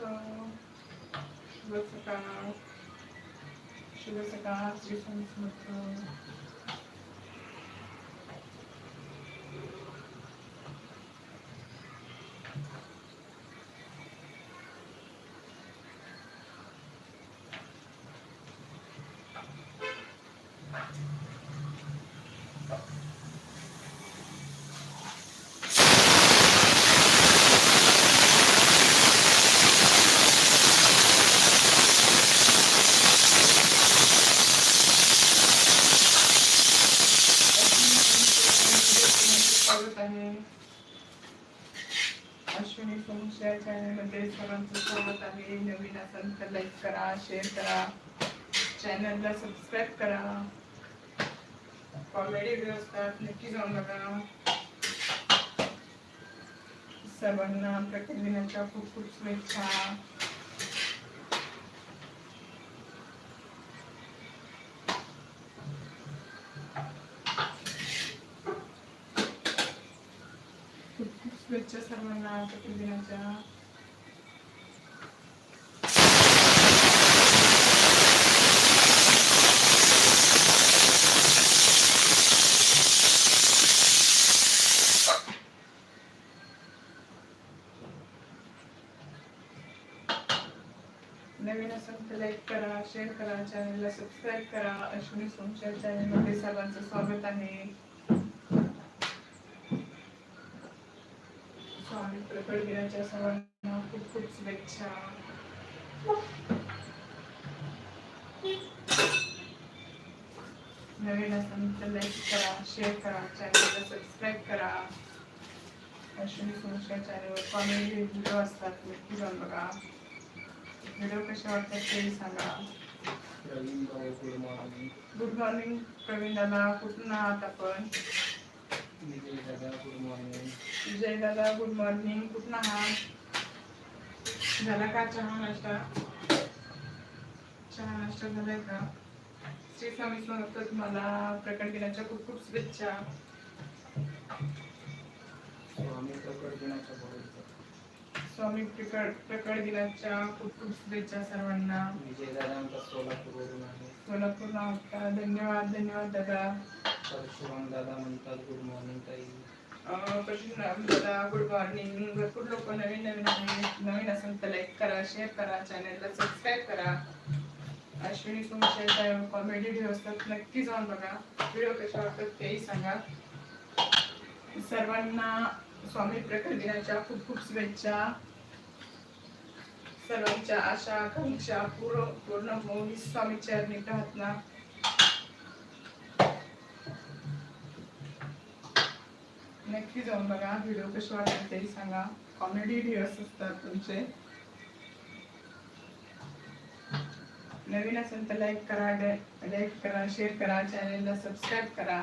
to versatile. She was a God's difference with स्वागत नवीन असेल तर लाईक करा शेअर करा चॅनलला सबस्क्राईब करा. कॉमेडी व्हिडिओ असतात नक्की जाऊन बघा. सर्वांना प्रकट दिनाच्या खूप खूप शुभेच्छा. खूप खूप शुभेच्छा सर्वांना प्रकट दिनाच्या चॅनलला सबस्क्राईब करा. अश्विनी सोमशेर चॅनलमध्ये सर्वांचं स्वागत आहे. स्वामी प्रकट दिनाच्या सर्वांना खूप खूप शुभेच्छा. नवीन असेल तर लाईक करा शेअर करा चॅनलला सबस्क्राईब करा. अश्विनी सोमशेर चॅनलवर कॉमेडी व्हिडिओ असतात. नक्की जाऊन बघा. व्हिडिओ कसे वाटतात तेही सांगा. गुड मॉर्निंग प्रवीण दादा. कुठून आहात आपण? विजय दादा गुड मॉर्निंग विजय दादा गुड मॉर्निंग कुठून आहात? झाला का चहा नाश्ता? चहा नाश्ता झालाय का? श्री स्वामी समर्थ तुम्हाला प्रकट दिनाच्या खूप खूप शुभेच्छा. स्वामी प्रकट दिनाच्या स्वामी प्रकट दिनाच्या खूप खूप शुभेच्छा सर्वांना. सोलापूरवरून आहे. सोलापूर का धन्यवाद धन्यवाद दादा. परशुराम दादा म्हणतात गुड मॉर्निंग ताई. परशुराम दादा गुड मॉर्निंग भरपूर लोक नवीन नवीन नवीन असेल तर लाईक करा शेअर करा चॅनलला सबस्क्राईब करा. अश्विनी सोमशेर कॉमेडी व्हिडिओ असतात नक्की जाऊन बघा. व्हिडिओ कसे वाटतात तेही सांगा. सर्वांना स्वामी प्रकट दिनाच्या खूप खूप शुभेच्छा. सर्वांच्या आशा आकांक्षा पूर्ण पूर्ण होऊन स्वामीच्या प्रार्थना. नक्की जाऊन बघा व्हिडिओ कसे वाटतात तेही सांगा. कॉमेडी व्हिडिओस असतात तुमचे. नवीन असेल तर लाईक करा लाईक करा शेअर करा चॅनलला सबस्क्राईब करा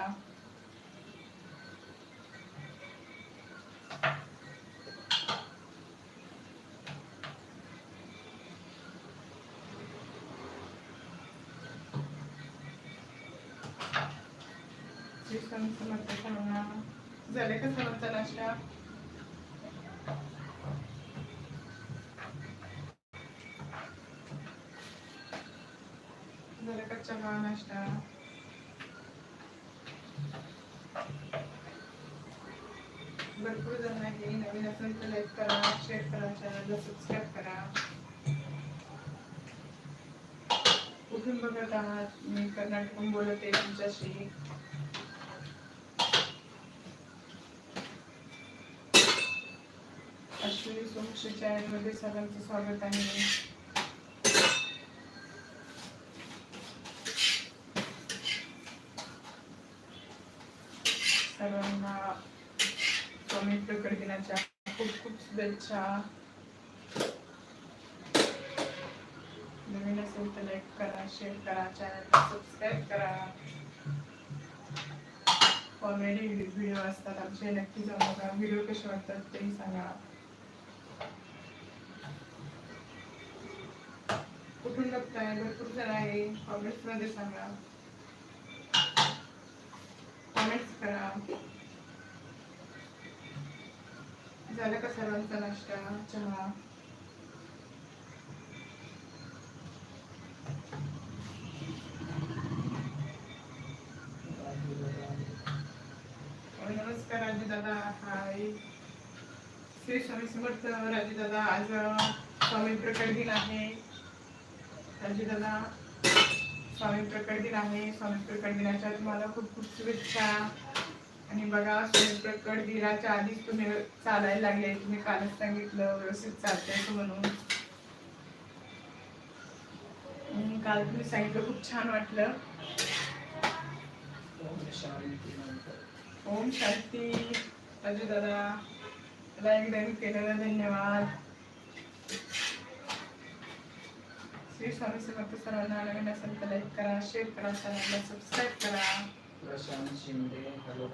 श्री स्वामी सर्वांना झाले का सर्वांचा नाश्ता झालं का चहा नाश्ता. भरपूर जण आहे नवीन असेल तर लाईक करा. शेअर करा चॅनलला सबस्क्राईब करा. कुठून बघत आहात मी कर्नाटकहून बोलते तुमच्याशी. सोमशी चॅनलमध्ये सर्वांचं स्वागत आहे सर्वांना स्वामी प्रकट दिनाच्या खूप खूप शुभेच्छा। नवीन असेल तर लाईक करा शेअर करा चॅनलला सबस्क्राईब करा। कॉमेडी व्हिडिओ असतात आमचे. नक्की जाऊन बघा व्हिडिओ कसे वाटतात तेही करून बघताय भरपूर जण आहे. कॉमेंट्समध्ये सांगा. कॉमेंट्स करा. झालं का सर्वांचा नाश्ता चहा? नमस्कार दादा. हाय श्री स्वामी समर्थ दादा. आज स्वामी प्रकट दिन आहे. राजू स्वामी प्रकट दिन आहे. स्वामी प्रकट दिनाच्या तुम्हाला खूप खूप शुभेच्छा. आणि बघा स्वामी प्रकट दिनाच्या आधीच तुम्ही चालायला लागले. तुम्ही कालच सांगितलं व्यवस्थित चालतंय म्हणून. काल तुम्ही सांगितलं खूप छान वाटलं. ओम शांती. नंतर राजू दादा एकदा केलेला धन्यवाद. श्री स्वामी समर्थ सर्वांना नवीन असेल तर लाईक करा शेअर करा चॅनलला सबस्क्राईब करा. Prashant Shinde hello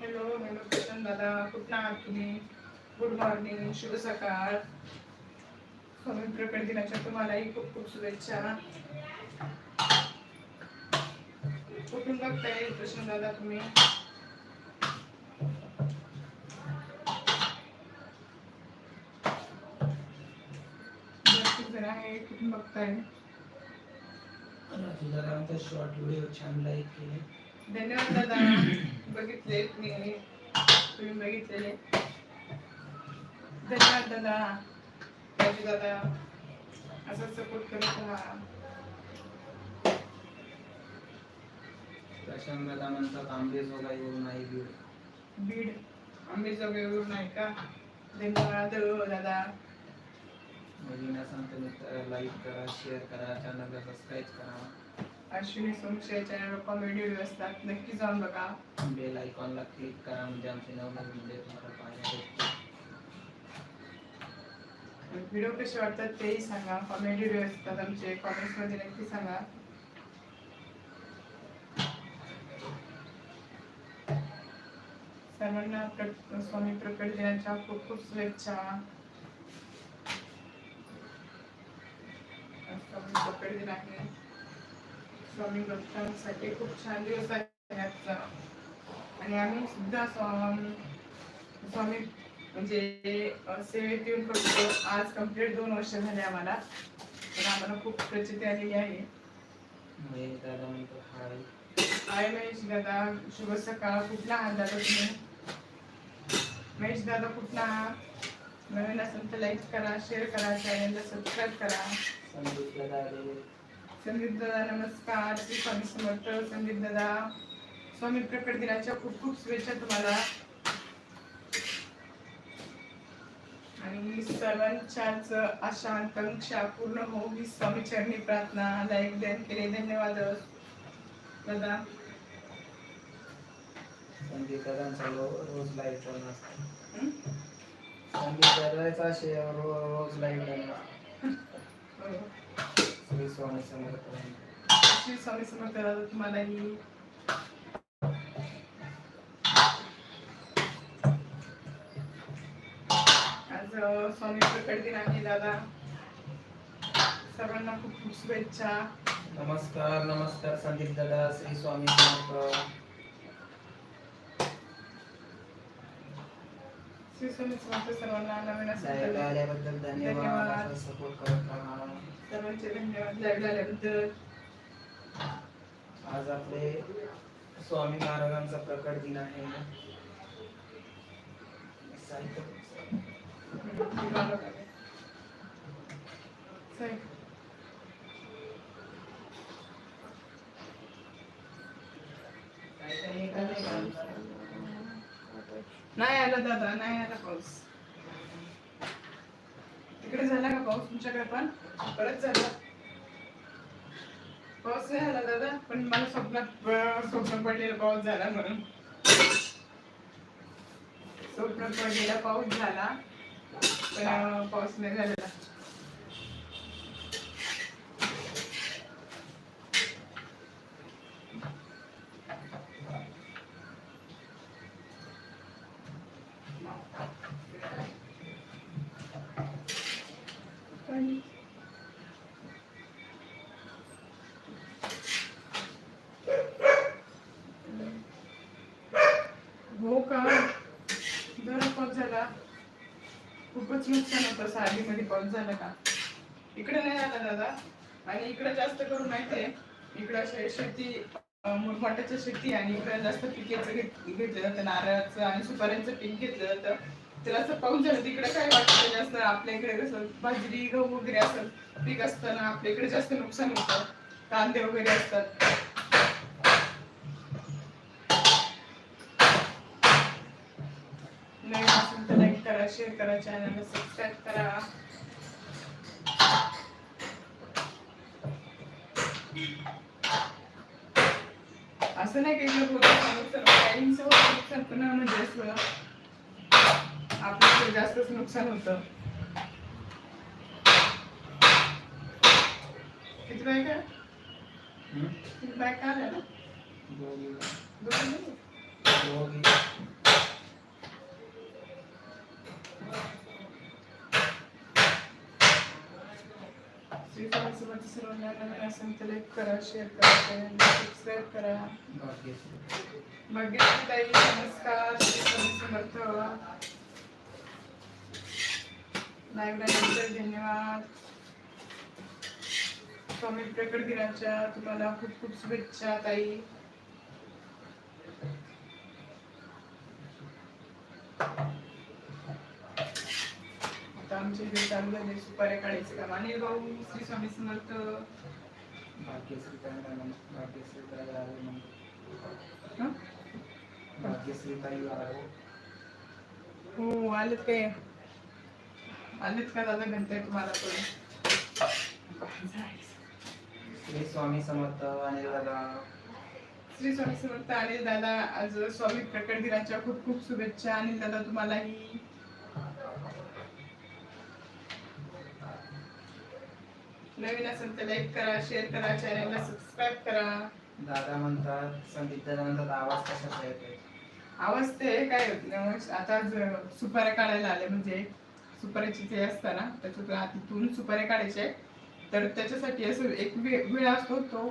hello hello दादा. कुठला आहात तुम्ही. गुड मॉर्निंग शुभ सकाळ. स्वामी प्रकट दिनाच्या तुम्हालाही खूप खूप शुभेच्छा. कुठून बघताय कृष्ण दादा तुम्ही? जण आहे कुठून बघताय? दादांचा शॉर्ट व्हिडिओ छान लाईक केले. धन्यवाद दादा. बघितले मी तुम्ही बघितलेले. धन्यवाद दादा. राजू दादा असं सपोर्ट करत राहा. प्रशांत दादा म्हणतात आंबे जोगाईवरून आहे बीड. बीड. आंबेजोगाईवरून आहे का? धन्यवाद हो दादा. नवीन असाल तर मित्र लाईक करा शेअर करा चॅनलला सबस्क्राईब करा. Ashwini Somshe channel comedy video असतात नक्की जाऊन बघा. बेल आयकॉनला क्लिक करा म्हणजे आमचे नवनवीन व्हिडिओ तुम्हाला पाहायला भेटतील. व्हिडिओ कसे वाटतात तेही सांगा. कॉमेडी व्हिडिओ असतात आमचे कॉमेंट्समध्ये नक्की सांगा. सर्वांना स्वामी प्रकट दिनाच्या खूप खूप शुभेच्छा. स्वामी दिन आहे स्वामी भक्तांसाठी खूप छान दिवस आहे आजचा आणि आम्ही सुद्धा स्वामी स्वामी म्हणजे सेवेत येऊन करतो आज कंप्लीट दोन वर्ष झाले आम्हाला तर आम्हाला खूप प्रचिती आलेली आहे महेश दादा हाय महेश दादा शुभ सकाळ कुठला आहात दादा तुम्ही महेश दादा कुठला आहात नवीन असेल तर लाईक करा शेअर करा चॅनलला सबस्क्राईब करा. संदीप दादा दादा नमस्कार. श्री स्वामी समर्थ संदीप दादा. स्वामी प्रकट दिनाच्या खूप खूप शुभेच्छा तुम्हाला. आणि सर्वांच्याच आशा आकांक्षा पूर्ण हो ही स्वामी चरणी प्रार्थना. लाईक देन केले. धन्यवाद. दादा. संदीप दादांचा रो- रोज लाईव्ह चालू असतो. रोज लाईव्ह. श्री स्वामी समर्थ. श्री स्वामी समर्थ दादा तुम्हालाही. आज अ, स्वामी प्रकट दिन आहे दादा. सर्वांना खूप खूप शुभेच्छा. नमस्कार नमस्कार संदीप दादा श्री स्वामी समर्थ श्री स्वामी समर्थ सर्वांना नवीन धन्यवाद. सपोर्ट करत राहा सर्वांचे धन्यवाद. लाईव्ह आल्याबद्दल आज आपले स्वामी महाराजांचा प्रकट दिन आहे. साहित्य. नाही आला दादा नाही आला पाऊस. तिकडे झाला का पाऊस तुमच्याकडे पण? परत झाला. पाऊस नाही आला दादा पण मला स्वप्नात स्वप्न पडलेला पाऊस झाला म्हणून. स्वप्न पडलेला पाऊस झाला पण पाऊस नाही झालेला हो का जरा पाऊस झाला खूपच नुकसान होतं साडीमध्ये झालं का? इकडे नाही आला दादा. आणि इकडे जास्त करून माहितीये इकडे असे शेती अं, शेती आणि इकडे जास्त पिकेचं घेतलं जातं. नारळाचं आणि सुपाऱ्यांचं पीक घेतलं जातं. तर असं पाऊस झालं तिकडे काय वाटतं जास्त? आपल्या इकडे कसं बाजरी गहू वगैरे असं पीक असताना आपल्या इकडे जास्त नुकसान होतं. कांदे वगैरे असतात. नवीन असेल तर लाईक करा शेअर करा चॅनलला सबस्क्राईब करा. असं नाही काही नुकसान म्हणजे असं आपलं जास्तच नुकसान होतं. किती बायका? किती बायका आल्या ना समर्थ सर्वांना नवीन असेल करा करा नमस्कार धन्यवाद स्वामी प्रकट दिनाच्या तुम्हाला खूप खूप शुभेच्छा ताई आमच्या इकडे चालू झाले सुपाऱ्या काढायचे काम. अनिल भाऊ श्री स्वामी समर्थ. भाग्यश्री भाग्यश्री हं? भाग्यश्री ताई हो आलेत काय? आलेत का दादा? म्हणताय तुम्हाला पण. श्री स्वामी समर्थ आणि दादा. श्री स्वामी समर्थ अनिल दादा आज स्वामी प्रकट दिनाच्या खूप खूप शुभेच्छा. अनिल दादा तुम्हालाही. नवीन असेल तर लाईक करा शेअर करा चॅनलला सबस्क्राईब करा. दादा म्हणतात संदीप दादा म्हणतात आवाज कशाचा येतोय? आवाज ते काय नाही, आता सुपाऱ्या काढायला आले म्हणजे सुपाऱ्याची ते असतं ना त्याच्यातून आतून सुपाऱ्या काढायचे तर त्याच्यासाठी असं एक विळा असतो तो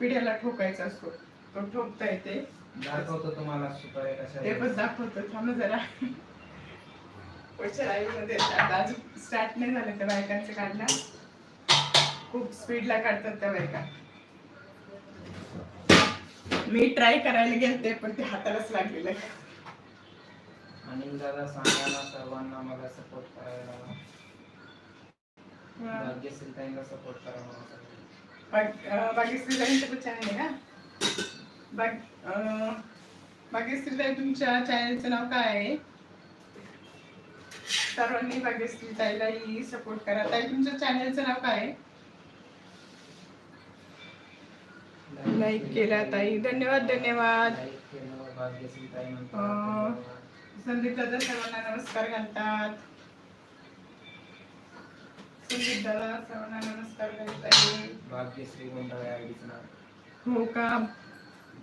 पिढ्याला ठोकायचा असतो. तो ठोकता येते. दाखवतो तुम्हाला सुपारी कशा ते पण दाखवतो थांब जरा. पुढच्या लाईव्हमध्ये आता अजून स्टार्ट नाही झालं त्या बायकांचं काढला खूप स्पीडला काढतात त्या बायका. मी ट्राय करायला गेलते पण ते हातालाच लागलेलं आहे. अनिल दादा सांगा ना सर्वांना मला सपोर्ट करायला. भाग्यश्री ताईंना सपोर्ट करा मला सगळ्यांनी. बाग- अं, भाग्यश्री ताईंचं पण चॅनल आहे का बाग अं, भाग्यश्री ताई तुमच्या चॅनलचं नाव काय आहे? सर्वांनी भाग्यश्री ताईलाही सपोर्ट करा. ताई तुमच्या चॅनलचं नाव काय आहे? लाईक केला ताई. धन्यवाद धन्यवाद. संदीप दादा सर्वांना नमस्कार घालतात. संदीप दादा सर्वांना नमस्कार घालत आहे भाग्यश्री गुंडाळे आईचं नाव. हो का?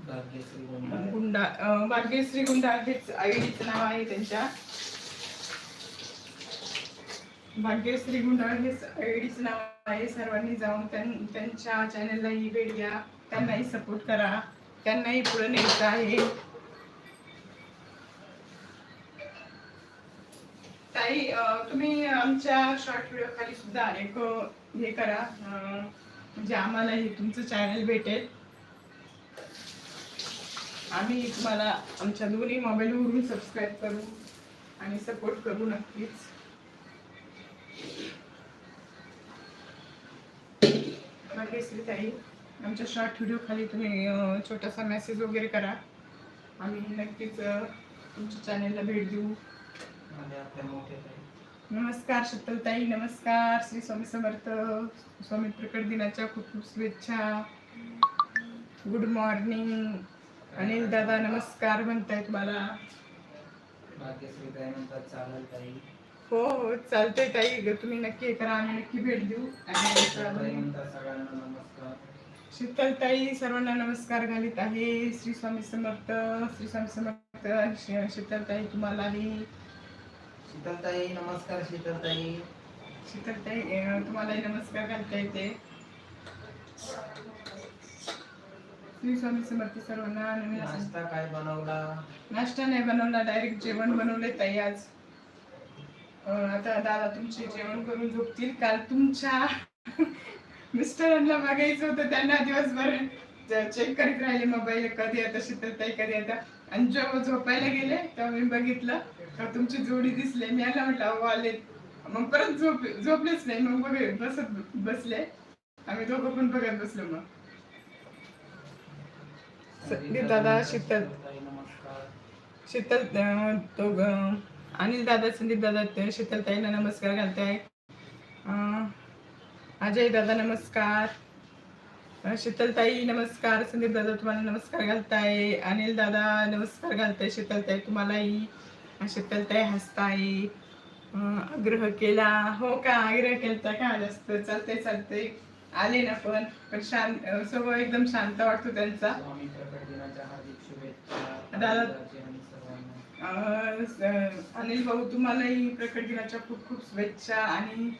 भाग्यश्री गुंडाळे गुंडा अं, भाग्यश्री गुंडा हेच आईचं नाव आहे त्यांच्या. भाग्यश्री गुंडा हेच आईडीचं नाव आहे. सर्वांनी जाऊन त्यां- त्यांच्या चॅनललाही भेट द्या. त्यांनाही सपोर्ट करा. त्यांनाही पुढे न्यायचं आहे. ताई तुम्ही आमच्या शॉर्ट व्हिडिओ खाली सुद्धा एक हे करा. म्हणजे म्हणजे आम्हालाही तुमचं चॅनल भेटेल. आम्ही तुम्हाला आमच्या दोन्ही मोबाईलवरून सबस्क्राईब करू आणि सपोर्ट करू नक्कीच. भाग्यश्री ताई. आमच्या शॉर्ट व्हिडिओ खाली तुम्ही छोटासा मेसेज वगैरे करा. आम्ही नक्कीच तुमच्या चॅनेलला भेट देऊ. ताई नमस्कार शीतलताई नमस्कार. श्री स्वामी समर्थ स्वामी प्रकट दिनाच्या खूप खूप शुभेच्छा. गुड मॉर्निंग अनिल दादा नमस्कार म्हणताय तुम्हाला. हो हो चालतंय ताई. ग तुम्ही नक्की करा आम्ही नक्की भेट देऊ. आणि शीतलताई सर्वांना नमस्कार. घालीत आहे श्री स्वामी समर्थ. श्री स्वामी समर्थ शीतलताई तुम्हालाही. शीतलताई नमस्कार शीतलताई. शीतलताई तुम्हालाही नमस्कार घालता येते. श्री स्वामी समर्थ सर्वांना नाश्ता काय बनवला? नाश्ता नाही बनवला डायरेक्ट जेवण बनवलंय ताई आज. अं, आता दादा तुमचे जेवण करून झोपतील. काल तुमच्या मिस्टरांना बघायचं होतं त्यांना दिवसभर चेक करीत राहिले मोबाईल कधी येतं शीतलताई कधी आता आणि जेव्हा झोपायला गेले तेव्हा मी बघितलं का तुमची जोडी दिसले मी आला म्हटलं अहो आले मग परत झोप झोपलेच नाही मग बघ बसत बसले. आम्ही दोघं पण बघत बसलो मग. दादा शीतल. शीतल दोघ. तो अनिल दादा संदीप दादा शीतल ताईंना नमस्कार घालताय. अजय दादा नमस्कार. शीतलताई नमस्कार. संदीप दादा तुम्हाला नमस्कार घालताय. अनिल दादा नमस्कार घालताय शीतलताई तुम्हालाही. शीतलताई हसताय. आग्रह केला. हो का? आग्रह केलता का? जास्त. चालतंय चालतंय. आले ना पण. पण शांत अं, स्वभाव एकदम शांत वाटतो त्यांचा. दादा- अनिल भाऊ तुम्हालाही प्रकट दिनाच्या खूप खूप शुभेच्छा आणि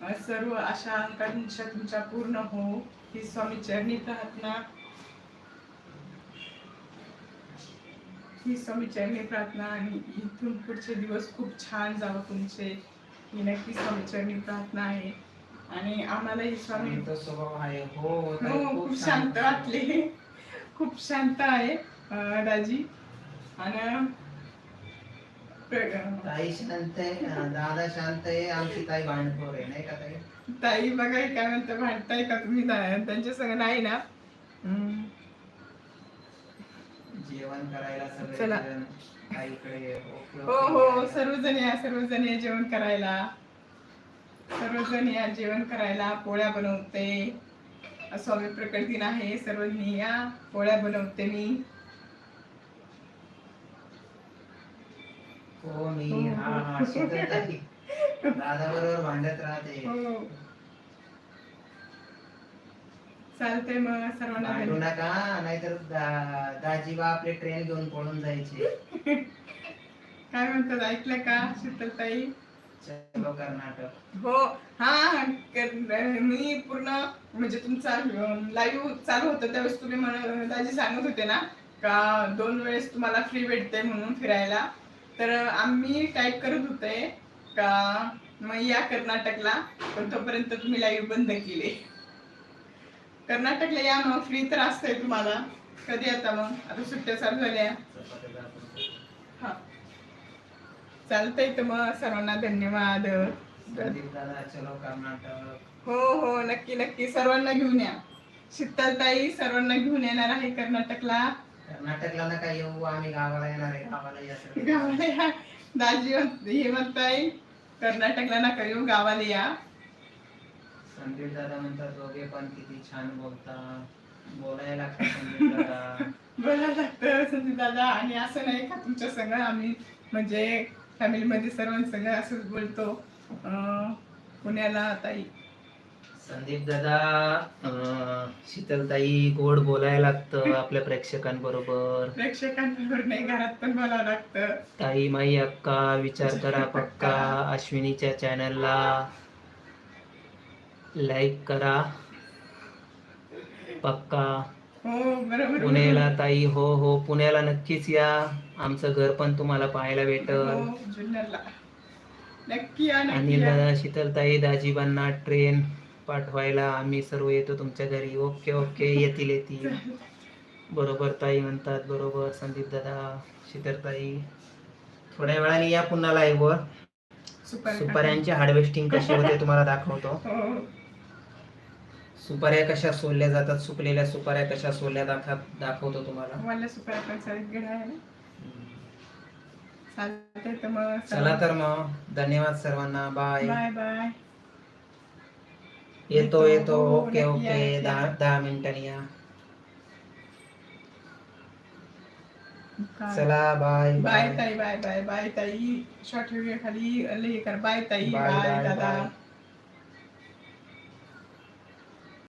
सर्व आशा आकांक्षा तुमच्या पूर्ण हो ही स्वामी चरणी प्रार्थना ही स्वामी चरणी प्रार्थना आणि इथून पुढचे दिवस खूप छान जावं तुमचे. ही नक्की स्वामी चरणी प्रार्थना आहे. आणि आम्हालाही स्वामी स्वामींचा स्वभाव आहे हो ताई, हो खूप शांत वाटले. खूप शांत आहे दाजी. आणि ताई शांत आहे दादा शांत आहे आमची ताई भांडखोर आहे नाही का ताई? ताई बघा काय म्हणतं भांडताय का तुम्ही? त्यांच्या संग नाही ना. जेवण करायला सगळे चला. ताईकडे हो हो. सर्वजण या सर्वजण या जेवण करायला. सर्वजण या जेवण करायला पोळ्या बनवते. स्वामी प्रकट दिन आहे सर्वजणी या. पोळ्या बनवते मी. हो मी हो. हा हा शीतल ताई दादा बरोबर भांडत राहते. हो. चालतंय मग सर्वांना भांडू धन्यवाद. नका नाहीतर दा- दाजीबा आपले ट्रेन घेऊन पळून जायचे. काय म्हणतात ऐकलं का शीतलताई? चलो कर्नाटक. हो हा कर- मी पूर्ण म्हणजे तुमचा लाईव्ह चालू होतं त्यावेळेस तुम्ही म्हण- दाजी सांगत होते ना का दोन वेळेस तुम्हाला फ्री भेटते म्हणून फिरायला. तर आम्ही टाईप करत होते का मग या कर्नाटकला पण तोपर्यंत तुम्ही लाईव्ह बंद केले. कर्नाटकला या मग फ्री तर असतंय तुम्हाला. कधी आता मग? आता सुट्ट्या चालू झाल्या. हा. चालतंय तर मग सर्वांना धन्यवाद. हो हो नक्की नक्की. सर्वांना घेऊन या. शीतलताई सर्वांना घेऊन येणार आहे कर्नाटकला. कर्नाटकला नका येऊ आम्ही गावाला येणार आहे गावाला या सगळे. गावाला या. दाजी म्हण- हे म्हणताय कर्नाटकला नका येऊ गावाला या. संदीप दादा म्हणतात दोघे पण किती छान बोलता. बोलायला लागतं संदीप दादा. बोलायला लागतं संजय दादा. आणि असं नाही का तुमच्या संग आम्ही म्हणजे फॅमिलीमध्ये सर्वांसंग असंच बोलतो. अं, पुण्याला ताई संदीप दादा शीतलताई गोड बोलायला लागतं आपल्या प्रेक्षकांबरोबर. प्रेक्षकांबरोबर नाही घरात पण बोलावं लागतं. ताई माई अक्का विचार करा पक्का अश्विनीच्या चॅनलला लाईक करा. पक्का. हो बरोबर. पुण्याला ताई हो हो पुण्याला नक्कीच या. आमचं घर पण तुम्हाला पाहायला भेटल. हो जुन्नरला. नक्की या नक्की अनिल या. दादा शीतलताई दाजीबांना ट्रेन पाठवायला आम्ही सर्व येतो तुमच्या घरी. ओके ओके येतील येतील. बरोबर ताई म्हणतात बरोबर. संदीप दादा शीतलताई थोड्या वेळाने या पुन्हा live वर. सुपर सुपाऱ्यांची हार्वेस्टिंग कशी होते तुम्हाला दाखवतो. हो. सुपाऱ्या कशा सोलल्या जातात सुकलेल्या सुपाऱ्या कशा सोलल्या दाखव दाखवतो तुम्हाला. चला तर मग. धन्यवाद सर्वांना. बाय बाय बाय येतो येतो ओके ओके दहा. दहा मिनिटांनी या? चला बाय बाय ताई बाय बाय बाय ताई शॉर्ट व्हिडिओ खाली लई कर बाय ताई बाय दादा